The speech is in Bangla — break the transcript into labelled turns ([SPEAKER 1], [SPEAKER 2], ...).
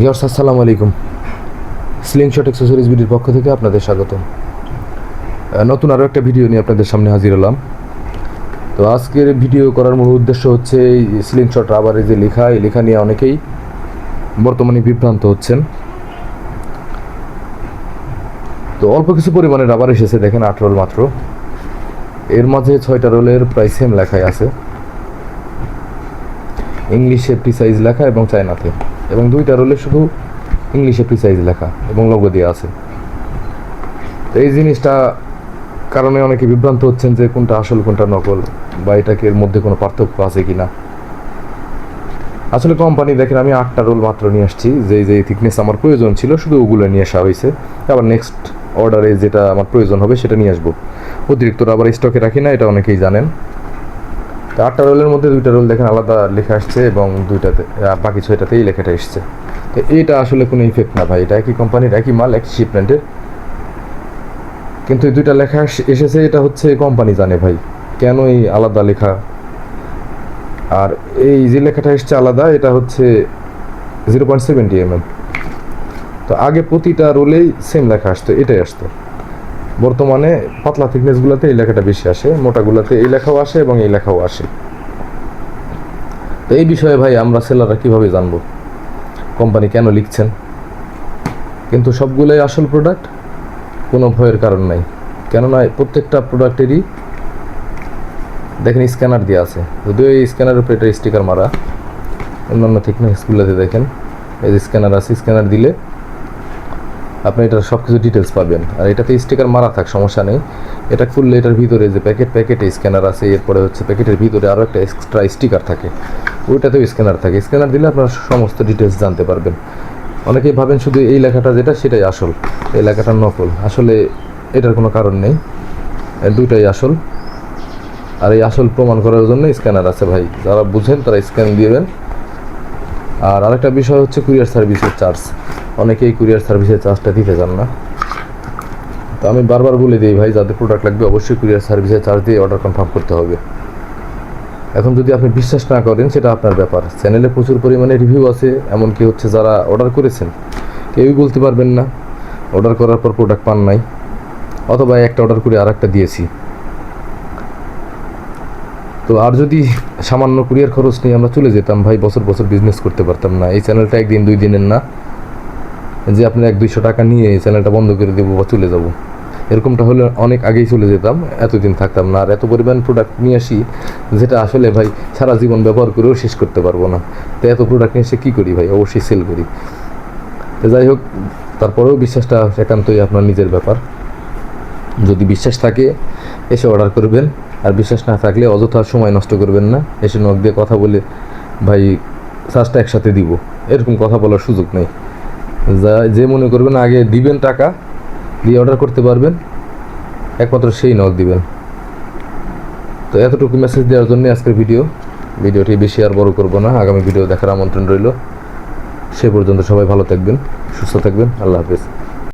[SPEAKER 1] ভিওর্স আসসালামু আলাইকুম। স্লিংশট এক্সেসরিজ ভিডিওর পক্ষ থেকে আপনাদের স্বাগত নতুন আরও একটা ভিডিও নিয়ে আপনাদের সামনে হাজির হলাম। তো আজকের ভিডিও করার মূল উদ্দেশ্য হচ্ছে এই স্লিংশট রাবারে যে লেখা, এই লেখা নিয়ে অনেকেই বর্তমানে বিভ্রান্ত হচ্ছেন। তো অল্প কিছু পরিমাণে রাবার এসেছে, দেখেন আট রোল মাত্র। এর মাঝে ছয়টা রোলের প্রায় সেম লেখাই আছে। ইংলিশে প্রিসাইজ লেখা এবং চায়নাতে এবং দুইটা রোলে শুধু ইংলিশে প্রিসাইজ লেখা এবং লোগো দেওয়া আছে। তো এই জিনিসটা কারণে অনেকে বিভ্রান্ত হচ্ছেন যে কোনটা আসল, কোনটা নকল বা এটাকে এর মধ্যে কোনো পার্থক্য আছে কি না আসলে কোম্পানি দেখেন আমি আটটা রোল মাত্র নিয়ে আসছি যে যে থিকনেস আমার প্রয়োজন ছিল, শুধু ওগুলো নিয়ে আসা হয়েছে। আবার নেক্সট অর্ডারে যেটা আমার প্রয়োজন হবে সেটা নিয়ে আসব। অতিরিক্ত আবার স্টকে রাখি না, এটা অনেকেই জানেন। তো আটটা রোলের মধ্যে দুইটা রোল দেখেন আলাদা লেখা আসছে এবং দুইটাতে বাকি ছয়টাতেই লেখাটা এসছে। তো এটা আসলে কোনো ইফেক্ট না ভাই, এটা একই কোম্পানির একই মাল, একই শিপমেন্টের কিন্তু এই দুইটা লেখা এসেছে, এটা হচ্ছে কোম্পানি জানে ভাই, কেন এই আলাদা লেখা? আর এই যে লেখাটা এসছে আলাদা, এটা হচ্ছে জিরো পয়েন্ট সেভেন্টি এম তো আগে প্রতিটা রোলেই সেম লেখা আসতো, এটাই আসতো। বর্তমানে পাতলা থিকনেসগুলোতে এই লেখাটা বেশি আসে মোটাগুলোতে এই লেখাও আসে এবং এই লেখাও আসে। তো এই বিষয়ে ভাই আমরা সেলাররা কীভাবে জানব? কোম্পানি কেন লিখছেন? কিন্তু সবগুলোই আসল প্রোডাক্ট কোনো ভয়ের কারণ নাই। কেননা প্রত্যেকটা প্রোডাক্টেরই দেখেন স্ক্যানার দেওয়া আছে। যদিও এই স্ক্যানারের উপরে এটা স্টিকার মারা, অন্যান্য থিকনেসগুলোতে দেখেন, এই যে স্ক্যানার আছে স্ক্যানার দিলে আপনি এটার সব কিছু ডিটেলস পাবেন। আর এটাতে স্টিকার মারা থাক, সমস্যা নেই। এটা খুললে এটার ভিতরে যে প্যাকেট প্যাকেটে স্ক্যানার আছে, এরপরে হচ্ছে প্যাকেটের ভিতরে আরও একটা এক্সট্রা স্টিকার থাকে। ওইটাতেও স্ক্যানার থাকে। স্ক্যানার দিলে আপনার সমস্ত ডিটেলস জানতে পারবেন। অনেকেই ভাবেন শুধু এই লেখাটা যেটা, সেটাই আসল। এই লেখাটা নকল। আসলে এটার কোনো কারণ নেই। দুটাই আসল। আর এই আসল প্রমাণ করার জন্য স্ক্যানার আছে ভাই। যারা বুঝেন, তারা স্ক্যান দিবেন আর আরেকটা বিষয় হচ্ছে কুরিয়ার সার্ভিসের চার্জ অনেকেই কুরিয়ার সার্ভিসের চার্জটা দিতে চান না। তো আমি বারবার বলে দিই, ভাই, যাদের প্রোডাক্ট লাগবে, অবশ্যই কুরিয়ার সার্ভিসের চার্জ দিয়ে অর্ডার কনফার্ম করতে হবে। এখন যদি আপনি বিশ্বাস না করেন, সেটা আপনার ব্যাপার। চ্যানেলে প্রচুর পরিমাণে রিভিউ আছে, এমনকি হচ্ছে যারা অর্ডার করেছেন, কেউই বলতে পারবেন না অর্ডার করার পর প্রোডাক্ট পান নাই, অথবা একটা অর্ডার করে আর একটা দিয়েছি। তো আর যদি সামান্য কুরিয়ার খরচ নিয়ে আমরা চলে যেতাম, ভাই, বছর বছর বিজনেস করতে পারতাম না। এই চ্যানেলটা একদিন, দুই দিনের না। যে আপনি এক দুইশো টাকা নিয়ে এই চ্যানেলটা বন্ধ করে দেবো বা চলে যাব। এরকমটা হলে অনেক আগেই চলে যেতাম, এতদিন থাকতাম না। আর এত পরিমাণ প্রোডাক্ট নিয়ে আসি, যেটা আসলে ভাই সারা জীবন ব্যবহার করেও শেষ করতে পারব না। তো এত প্রোডাক্ট নিয়ে এসে কী করি ভাই? অবশ্যই সেল করি। তো যাই হোক, তারপরেও বিশ্বাসটা একান্তই আপনার নিজের ব্যাপার। যদি বিশ্বাস থাকে, এসে অর্ডার করবেন। আর বিশ্বাস না থাকলে অযথা সময় নষ্ট করবেন না। এসে নখ দিয়ে কথা বলে ভাই চার্জটা একসাথে দিব। এরকম কথা বলার সুযোগ নেই। যা যে মনে করবেন আগে দিবেন টাকা, দিয়ে অর্ডার করতে পারবেন। একমাত্র সেই নক দিবেন। তো এতটুকু মেসেজ দেওয়ার জন্য আজকের ভিডিও ভিডিওটি বেশি আর বড় করব না, আগামী ভিডিও দেখার আমন্ত্রণ রইল। সে পর্যন্ত সবাই ভালো থাকবেন, সুস্থ থাকবেন, আল্লাহ হাফেজ।